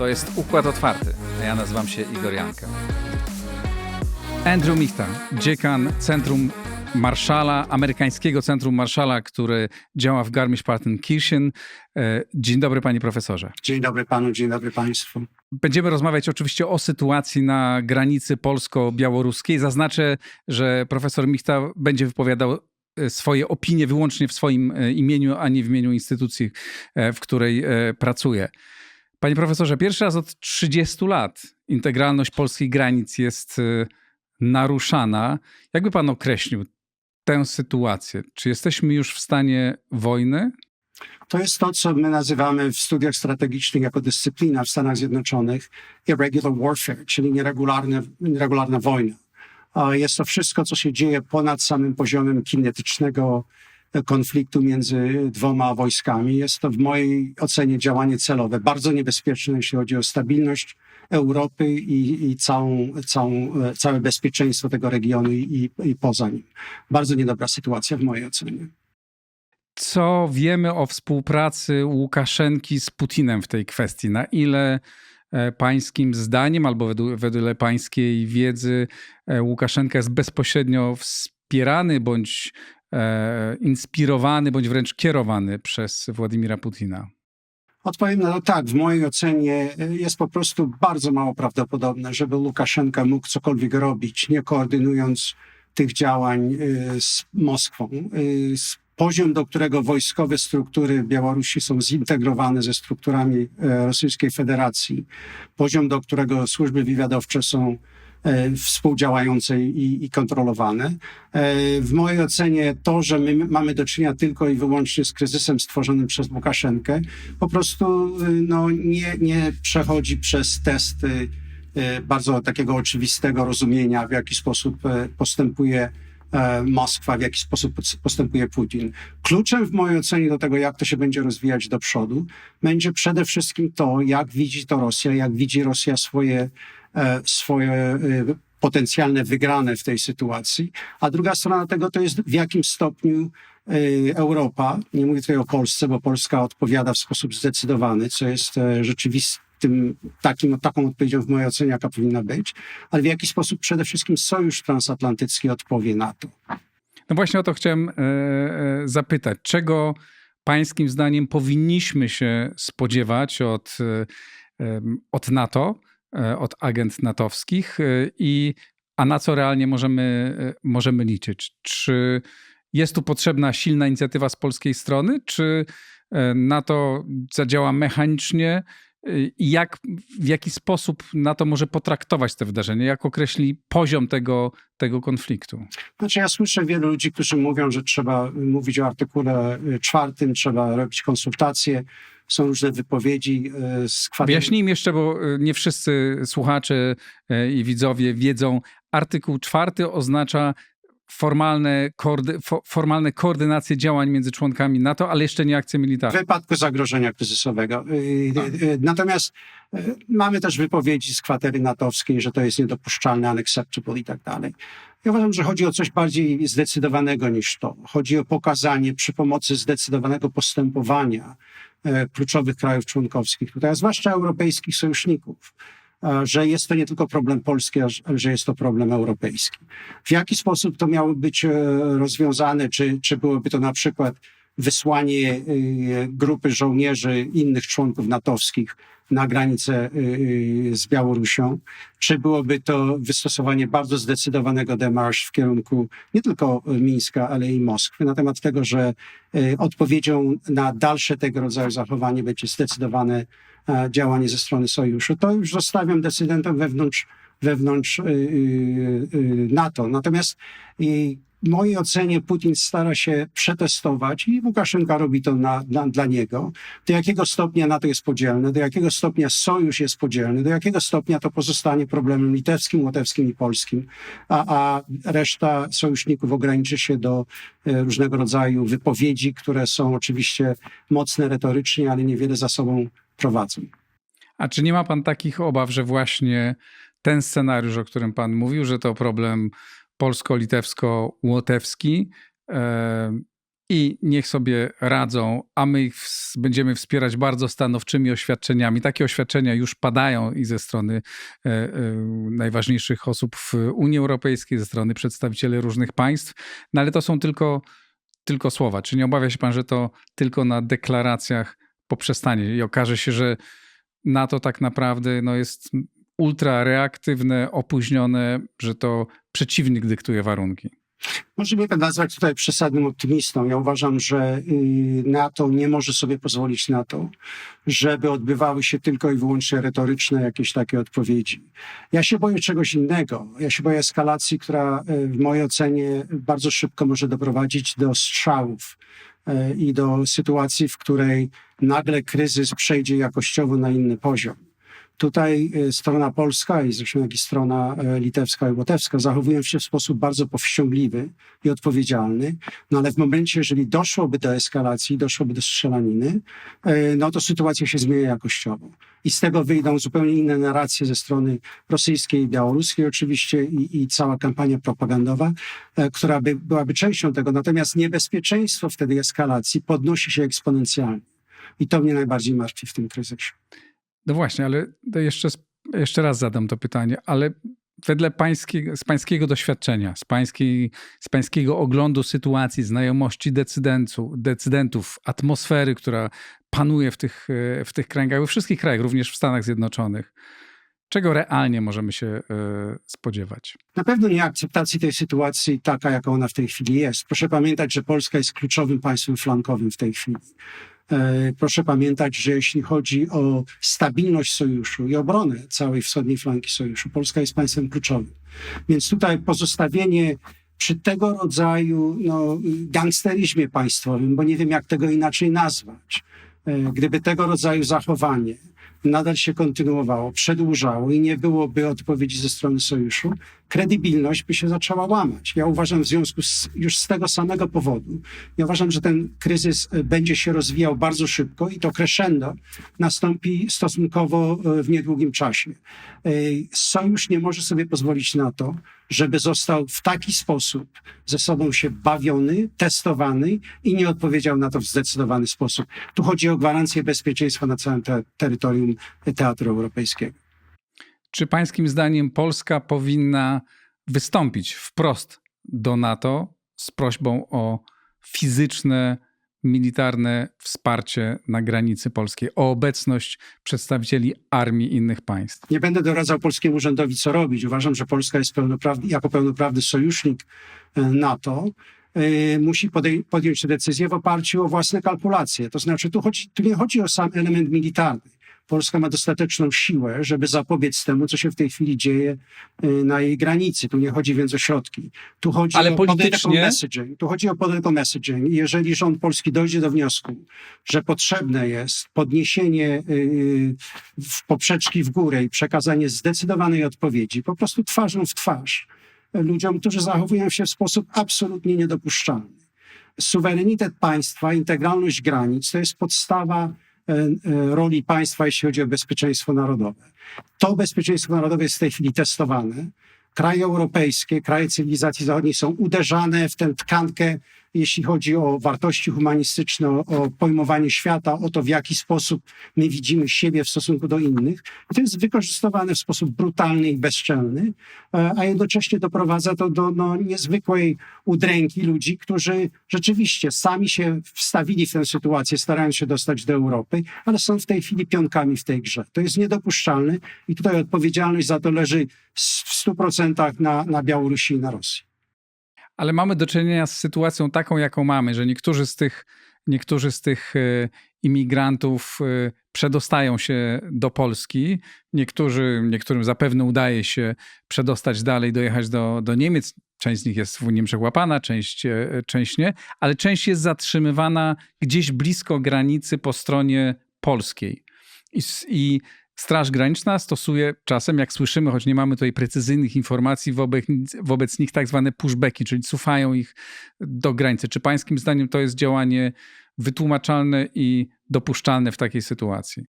To jest Układ Otwarty, a ja nazywam się Igor Janka. Andrew Michta, dziekan Centrum Marszala, amerykańskiego Centrum Marszala, który działa w Garmisch-Partenkirchen. E, Dzień dobry panie profesorze. Dzień dobry panu, dzień dobry państwu. Będziemy rozmawiać oczywiście o sytuacji na granicy polsko-białoruskiej. Zaznaczę, że profesor Michta będzie wypowiadał e, swoje opinie wyłącznie w swoim e, imieniu, a nie w imieniu instytucji, w której pracuje. Panie profesorze, pierwszy raz od 30 lat integralność polskich granic jest e, naruszana. Jakby pan określił tę sytuację? Czy jesteśmy już w stanie wojny? To jest to, co my nazywamy w studiach strategicznych jako dyscyplina w Stanach Zjednoczonych irregular warfare, czyli nieregularna wojna. Jest to wszystko, co się dzieje ponad samym poziomem kinetycznego konfliktu między dwoma wojskami. Jest to w mojej ocenie działanie celowe, bardzo niebezpieczne, jeśli chodzi o stabilność Europy i, i całą, całą, całe bezpieczeństwo tego regionu i, i poza nim. Bardzo niedobra sytuacja w mojej ocenie. Co wiemy o współpracy Łukaszenki z Putinem w tej kwestii? Na ile e, pańskim zdaniem albo według, wedle pańskiej wiedzy e, Łukaszenka jest bezpośrednio wspierany bądź inspirowany, bądź wręcz kierowany przez Władimira Putina? Odpowiem na to tak. W mojej ocenie y, jest po prostu bardzo mało prawdopodobne, żeby Łukaszenka mógł cokolwiek robić, nie koordynując tych działań y, z Moskwą. Poziom, do którego wojskowe struktury Białorusi są zintegrowane ze strukturami e, Rosyjskiej Federacji, poziom, do którego służby wywiadowcze są e, współdziałające i, i kontrolowane. E, W mojej ocenie to, że my mamy do czynienia tylko i wyłącznie z kryzysem stworzonym przez Łukaszenkę, po prostu y, no, nie, nie przechodzi przez testy y, bardzo takiego oczywistego rozumienia, w jaki sposób e, postępuje e, Moskwa, w jaki sposób postępuje Putin. Kluczem w mojej ocenie do tego, jak to się będzie rozwijać do przodu, będzie przede wszystkim to, jak widzi to Rosja, jak widzi Rosja swoje, e, swoje e, potencjalne wygrane w tej sytuacji. A druga strona tego to jest w jakim stopniu e, Europa, nie mówię tutaj o Polsce, bo Polska odpowiada w sposób zdecydowany, co jest e, rzeczywistym takim, taką odpowiedzią w mojej ocenie, jaka powinna być, ale w jaki sposób przede wszystkim Sojusz Transatlantycki odpowie na to. No właśnie o to chciałem e, e, zapytać. Czego pańskim zdaniem powinniśmy się spodziewać od, e, od NATO, e, od agent natowskich e, i a na co realnie możemy, e, możemy liczyć? Czy jest tu potrzebna silna inicjatywa z polskiej strony, czy e, NATO zadziała mechanicznie e, i jak, w jaki sposób NATO może potraktować te wydarzenia? Jak określi poziom tego, tego konfliktu? Znaczy ja słyszę wielu ludzi, którzy mówią, że trzeba mówić o artykule czwartym, trzeba robić konsultacje. Są różne wypowiedzi y, z kwadratu. Wyjaśnijmy jeszcze, bo y, nie wszyscy słuchacze y, i widzowie wiedzą. Artykuł czwarty oznacza formalne, koordy, fo, formalne koordynacje działań między członkami NATO, ale jeszcze nie akcje w militarne. wypadku zagrożenia kryzysowego. Y, Natomiast mamy też wypowiedzi z kwatery natowskiej, że to jest niedopuszczalne, unacceptable i tak dalej. Ja uważam, że chodzi o coś bardziej zdecydowanego niż to. Chodzi o pokazanie przy pomocy zdecydowanego postępowania e, kluczowych krajów członkowskich, tutaj, a zwłaszcza europejskich sojuszników, e, że jest to nie tylko problem polski, ale że jest to problem europejski. W jaki sposób to miało być e, rozwiązane? Czy, czy byłoby to na przykład wysłanie e, grupy żołnierzy innych członków natowskich na granicę e, z Białorusią? Czy byłoby to wystosowanie bardzo zdecydowanego demarsz w kierunku nie tylko Mińska, ale i Moskwy na temat tego, że odpowiedzią na dalsze tego rodzaju zachowanie będzie zdecydowane e, działanie ze strony sojuszu? To już zostawiam decydentom wewnątrz wewnątrz y, y, y, NATO. Natomiast y, w mojej ocenie Putin stara się przetestować i Łukaszenka robi to na, na, dla niego, do jakiego stopnia NATO jest podzielne, do jakiego stopnia sojusz jest podzielny, do jakiego stopnia to pozostanie problemem litewskim, łotewskim i polskim, a, a reszta sojuszników ograniczy się do e, różnego rodzaju wypowiedzi, które są oczywiście mocne retorycznie, ale niewiele za sobą prowadzą. A czy nie ma pan takich obaw, że właśnie ten scenariusz, o którym pan mówił, że to problem polsko-litewsko-łotewski, e, i niech sobie radzą, a my ich będziemy wspierać bardzo stanowczymi oświadczeniami. Takie oświadczenia już padają i ze strony e, e, najważniejszych osób w Unii Europejskiej, ze strony przedstawicieli różnych państw, no ale to są tylko, tylko słowa. Czy nie obawia się pan, że to tylko na deklaracjach poprzestanie i okaże się, że NATO tak naprawdę no, jest ultra reaktywne, opóźnione, że to przeciwnik dyktuje warunki? Może mnie nazwać tutaj przesadnym optymistą. Ja uważam, że y, NATO nie może sobie pozwolić na to, żeby odbywały się tylko i wyłącznie retoryczne jakieś takie odpowiedzi. Ja się boję czegoś innego. Ja się boję eskalacji, która y, w mojej ocenie bardzo szybko może doprowadzić do strzałów y, i do sytuacji, w której nagle kryzys przejdzie jakościowo na inny poziom. Tutaj y, strona polska i zresztą jak i strona e, litewska i łotewska zachowują się w sposób bardzo powściągliwy i odpowiedzialny, no ale w momencie, jeżeli doszłoby do eskalacji, doszłoby do strzelaniny, e, no to sytuacja się zmienia jakościowo. I z tego wyjdą zupełnie inne narracje ze strony rosyjskiej i białoruskiej oczywiście i, i cała kampania propagandowa, e, która by, byłaby częścią tego. Natomiast niebezpieczeństwo wtedy eskalacji podnosi się eksponencjalnie. I to mnie najbardziej martwi w tym kryzysie. No właśnie, ale jeszcze, jeszcze raz zadam to pytanie, ale wedle pańskiego, z pańskiego doświadczenia, z, pańskiej, z pańskiego oglądu sytuacji, znajomości decydentów, atmosfery, która panuje w tych, e, w tych kręgach, we wszystkich krajach, również w Stanach Zjednoczonych, czego realnie możemy się e, spodziewać? Na pewno nie akceptacji tej sytuacji taka, jaka ona w tej chwili jest. Proszę pamiętać, że Polska jest kluczowym państwem flankowym w tej chwili. E, Proszę pamiętać, że jeśli chodzi o stabilność sojuszu i obronę całej wschodniej flanki sojuszu, Polska jest państwem kluczowym. Więc tutaj pozostawienie przy tego rodzaju no, gangsteryzmie państwowym, bo nie wiem jak tego inaczej nazwać, e, gdyby tego rodzaju zachowanie nadal się kontynuowało, przedłużało i nie byłoby odpowiedzi ze strony sojuszu, kredibilność by się zaczęła łamać. Ja uważam w związku z, już z tego samego powodu, ja uważam, że ten kryzys e, będzie się rozwijał bardzo szybko i to crescendo nastąpi stosunkowo e, w niedługim czasie. E, Sojusz nie może sobie pozwolić na to, żeby został w taki sposób ze sobą się bawiony, testowany i nie odpowiedział na to w zdecydowany sposób. Tu chodzi o gwarancję bezpieczeństwa na całym te terytorium Teatru Europejskiego. Czy pańskim zdaniem Polska powinna wystąpić wprost do NATO z prośbą o fizyczne, militarne wsparcie na granicy polskiej, o obecność przedstawicieli armii innych państw? Nie będę doradzał polskiemu rządowi, co robić. Uważam, że Polska jest pełnoprawny, jako pełnoprawny sojusznik e, NATO. e, Musi podej- podjąć decyzję w oparciu o własne kalkulacje. To znaczy, tu, chodzi, tu nie chodzi o sam element militarny. Polska ma dostateczną siłę, żeby zapobiec temu, co się w tej chwili dzieje e, na jej granicy. Tu nie chodzi więc o środki. Tu chodzi Ale o politycznie- political messaging. Tu chodzi o political messaging. I jeżeli rząd polski dojdzie do wniosku, że potrzebne jest podniesienie yy, w poprzeczki w górę i przekazanie zdecydowanej odpowiedzi, po prostu twarzą w twarz ludziom, którzy zachowują się w sposób absolutnie niedopuszczalny. Suwerenitet państwa, integralność granic to jest podstawa roli państwa, jeśli chodzi o bezpieczeństwo narodowe. To bezpieczeństwo narodowe jest w tej chwili testowane. Kraje europejskie, kraje cywilizacji zachodniej są uderzane w tę tkankę, jeśli chodzi o wartości humanistyczne, o, pojmowanie świata, o to, w jaki sposób my widzimy siebie w stosunku do innych. To jest wykorzystywane w sposób brutalny i bezczelny, e, a jednocześnie doprowadza to do no, niezwykłej udręki ludzi, którzy rzeczywiście sami się wstawili w tę sytuację, starając się dostać do Europy, ale są w tej chwili pionkami w tej grze. To jest niedopuszczalne i tutaj odpowiedzialność za to leży w 100% na, na Białorusi i na Rosji. Ale mamy do czynienia z sytuacją taką, jaką mamy, że niektórzy z tych, niektórzy z tych e, imigrantów e, przedostają się do Polski, niektórzy, niektórym zapewne udaje się przedostać dalej, dojechać do, do Niemiec. Część z nich jest w Niemczech łapana, część, e, część nie, ale część jest zatrzymywana gdzieś blisko granicy po stronie polskiej. I, i Straż Graniczna stosuje czasem, jak słyszymy, choć nie mamy tutaj precyzyjnych informacji, wobec, wobec nich tak zwane pushbacki, czyli cofają ich do granicy. Czy pańskim zdaniem to jest działanie wytłumaczalne i dopuszczalne w takiej sytuacji?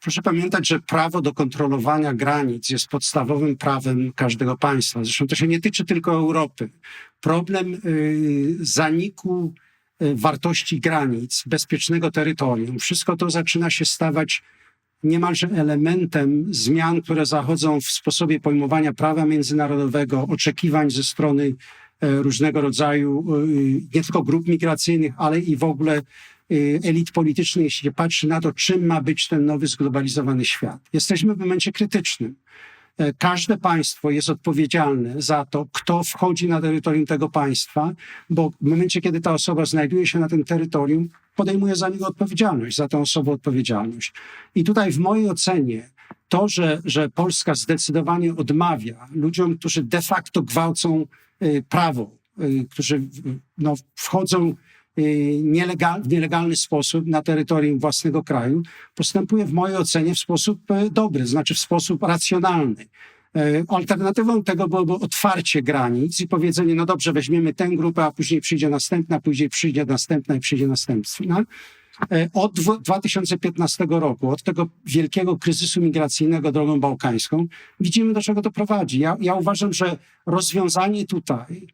Proszę pamiętać, że prawo do kontrolowania granic jest podstawowym prawem każdego państwa. Zresztą to się nie tyczy tylko Europy. Problem y, zaniku e, wartości granic, bezpiecznego terytorium, wszystko to zaczyna się stawać niemalże elementem zmian, które zachodzą w sposobie pojmowania prawa międzynarodowego, oczekiwań ze strony e, różnego rodzaju e, nie tylko grup migracyjnych, ale i w ogóle e, elit politycznych, jeśli się patrzy na to, czym ma być ten nowy zglobalizowany świat. Jesteśmy w momencie krytycznym. E, Każde państwo jest odpowiedzialne za to, kto wchodzi na terytorium tego państwa, bo w momencie, kiedy ta osoba znajduje się na tym terytorium, podejmuje za niego odpowiedzialność, za tę osobę odpowiedzialność. I tutaj w mojej ocenie to, że, że Polska zdecydowanie odmawia ludziom, którzy de facto gwałcą y, prawo, y, którzy no, wchodzą nielegal, w nielegalny sposób na terytorium własnego kraju, postępuje w mojej ocenie w sposób e, dobry, znaczy w sposób racjonalny. E, Alternatywą tego byłoby otwarcie granic i powiedzenie, no dobrze, weźmiemy tę grupę, a później przyjdzie następna, później przyjdzie następna i przyjdzie następna. E, Od dwu- 2015 roku, od tego wielkiego kryzysu migracyjnego drogą bałkańską, widzimy, do czego to prowadzi. Ja, ja uważam, że rozwiązanie tutaj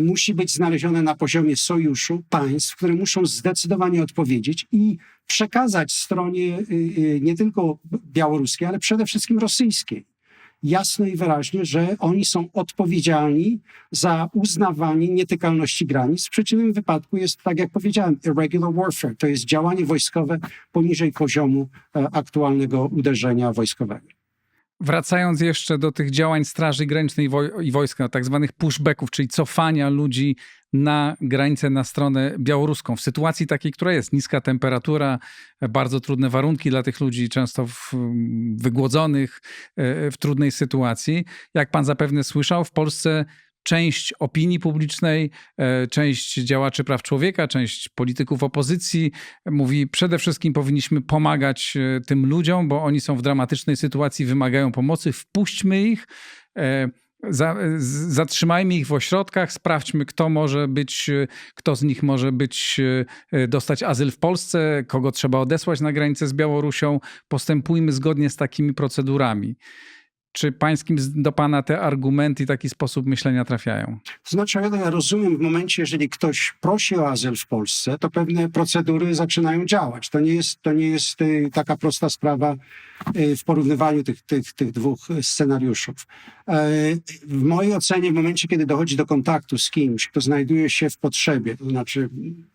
musi być znalezione na poziomie sojuszu państw, które muszą zdecydowanie odpowiedzieć i przekazać stronie y, y, nie tylko białoruskiej, ale przede wszystkim rosyjskiej jasno i wyraźnie, że oni są odpowiedzialni za uznawanie nietykalności granic. W przeciwnym wypadku jest, tak jak powiedziałem, irregular warfare. To jest działanie wojskowe poniżej poziomu e, aktualnego uderzenia wojskowego. Wracając jeszcze do tych działań Straży Granicznej i woj- i wojska, tak zwanych pushbacków, czyli cofania ludzi na granicę, na stronę białoruską. W sytuacji takiej, która jest niska temperatura, bardzo trudne warunki dla tych ludzi, często w, wygłodzonych, e, w trudnej sytuacji. Jak pan zapewne słyszał, w Polsce część opinii publicznej, e, część działaczy praw człowieka, część polityków opozycji mówi przede wszystkim powinniśmy pomagać e, tym ludziom, bo oni są w dramatycznej sytuacji, wymagają pomocy, wpuśćmy ich. e, zatrzymajmy ich w ośrodkach, sprawdźmy, kto może być, kto z nich może być, dostać azyl w Polsce, kogo trzeba odesłać na granicę z Białorusią. Postępujmy zgodnie z takimi procedurami. Czy pańskim do pana te argumenty i taki sposób myślenia trafiają? Znaczy, ja ja rozumiem w momencie, jeżeli ktoś prosi o azyl w Polsce, to pewne procedury zaczynają działać. To nie jest, to nie jest y, taka prosta sprawa y, w porównywaniu tych, tych, tych dwóch scenariuszów. E, W mojej ocenie, w momencie, kiedy dochodzi do kontaktu z kimś, kto znajduje się w potrzebie, to znaczy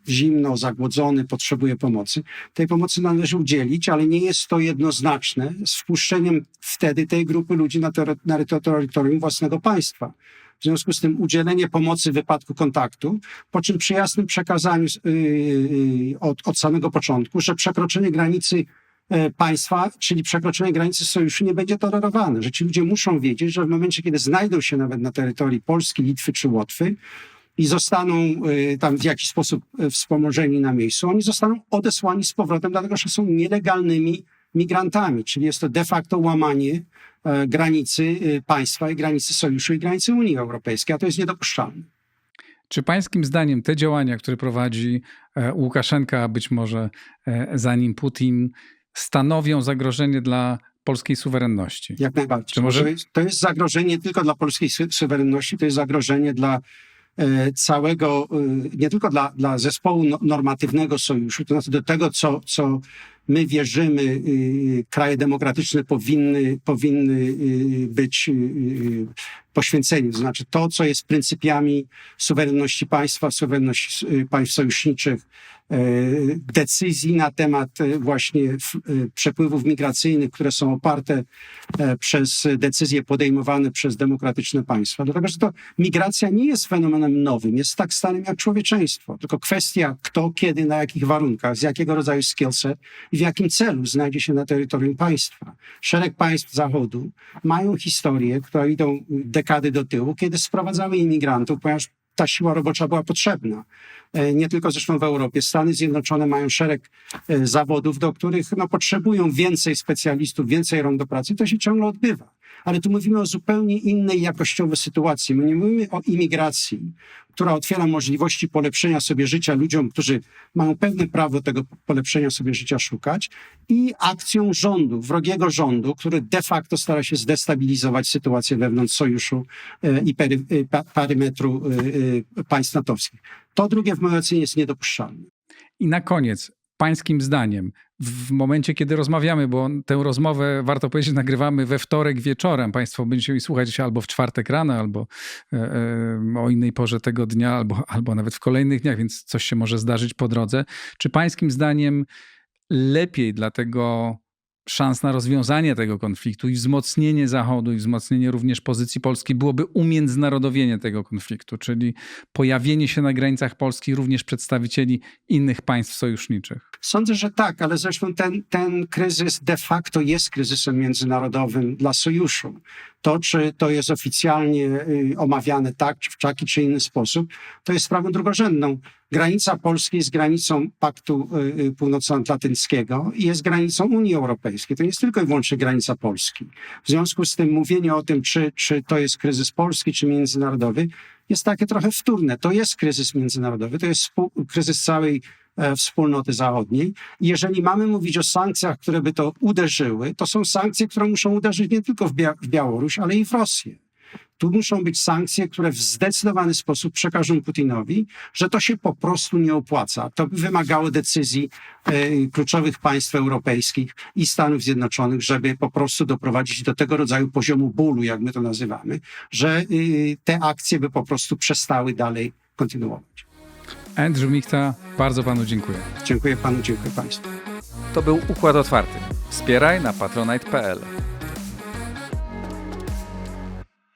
zimno, zagłodzony, potrzebuje pomocy, tej pomocy należy udzielić, ale nie jest to jednoznaczne z wpuszczeniem wtedy tej grupy ludzi na, ter- na terytorium własnego państwa. W związku z tym udzielenie pomocy w wypadku kontaktu, po czym przy jasnym przekazaniu yy, od, od samego początku, że przekroczenie granicy e, państwa, czyli przekroczenie granicy sojuszu nie będzie tolerowane, że ci ludzie muszą wiedzieć, że w momencie, kiedy znajdą się nawet na terytorii Polski, Litwy czy Łotwy i zostaną e, tam w jakiś sposób e, wspomożeni na miejscu, oni zostaną odesłani z powrotem, dlatego że są nielegalnymi migrantami, czyli jest to de facto łamanie e, granicy e, państwa i granicy sojuszu i granicy Unii Europejskiej, a to jest niedopuszczalne. Czy pańskim zdaniem te działania, które prowadzi e, Łukaszenka, a być może za nim Putin, stanowią zagrożenie dla polskiej suwerenności? Jak najbardziej. Czy może- to, jest, to jest zagrożenie nie tylko dla polskiej su- suwerenności, to jest zagrożenie dla całego, nie tylko dla, dla zespołu no, normatywnego sojuszu, to znaczy do tego, co, co my wierzymy, y, kraje demokratyczne powinny, powinny y, być y, poświęceni. To znaczy to, co jest pryncypiami suwerenności państwa, suwerenności państw sojuszniczych, e, decyzji na temat e, właśnie e, przepływów migracyjnych, które są oparte przez decyzje podejmowane przez demokratyczne państwa. Dlatego, że to migracja nie jest fenomenem nowym, jest tak starym jak człowieczeństwo. Tylko kwestia kto, kiedy, na jakich warunkach, z jakiego rodzaju skillset i w jakim celu znajdzie się na terytorium państwa. Szereg państw Zachodu mają historię, które idą dekady do tyłu, kiedy sprowadzały imigrantów, ponieważ ta siła robocza była potrzebna. E, Nie tylko zresztą w Europie. Stany Zjednoczone mają szereg e, zawodów, do których no, potrzebują więcej specjalistów, więcej rąk do pracy. To się ciągle odbywa. Ale tu mówimy o zupełnie innej jakościowej sytuacji. My nie mówimy o imigracji, która otwiera możliwości polepszenia sobie życia ludziom, którzy mają pełne prawo tego polepszenia sobie życia szukać, i akcją rządu, wrogiego rządu, który de facto stara się zdestabilizować sytuację wewnątrz sojuszu e, i pery, e, pa- parymetru e, państw natowskich. To drugie w mojej ocenie jest niedopuszczalne. I na koniec, pańskim zdaniem, w momencie, kiedy rozmawiamy, bo tę rozmowę, warto powiedzieć, nagrywamy we wtorek wieczorem. Państwo będziecie jej słuchać albo w czwartek rano, albo e, e, o innej porze tego dnia, albo, albo nawet w kolejnych dniach, więc coś się może zdarzyć po drodze. Czy pańskim zdaniem lepiej dla tego szans na rozwiązanie tego konfliktu i wzmocnienie Zachodu i wzmocnienie również pozycji Polski byłoby umiędzynarodowienie tego konfliktu, czyli pojawienie się na granicach Polski również przedstawicieli innych państw sojuszniczych. Sądzę, że tak, ale zresztą ten, ten kryzys de facto jest kryzysem międzynarodowym dla sojuszu. To, czy to jest oficjalnie y, omawiane tak, czy w taki czy inny sposób, to jest sprawą drugorzędną. Granica Polski jest granicą Paktu y, y, Północnoatlantyckiego i jest granicą Unii Europejskiej. To nie jest tylko i wyłącznie granica Polski. W związku z tym mówienie o tym, czy, czy to jest kryzys polski, czy międzynarodowy, jest takie trochę wtórne. To jest kryzys międzynarodowy, to jest kryzys całej e, wspólnoty zachodniej. Jeżeli mamy mówić o sankcjach, które by to uderzyły, to są sankcje, które muszą uderzyć nie tylko w, Bia- w Białoruś, ale i w Rosję. Tu muszą być sankcje, które w zdecydowany sposób przekażą Putinowi, że to się po prostu nie opłaca. To by wymagało decyzji e, kluczowych państw europejskich i Stanów Zjednoczonych, żeby po prostu doprowadzić do tego rodzaju poziomu bólu, jak my to nazywamy, że y, te akcje by po prostu przestały dalej kontynuować. Andrew Michta, bardzo panu dziękuję. Dziękuję panu, dziękuję państwu. To był Układ Otwarty. Wspieraj na patronite.pl.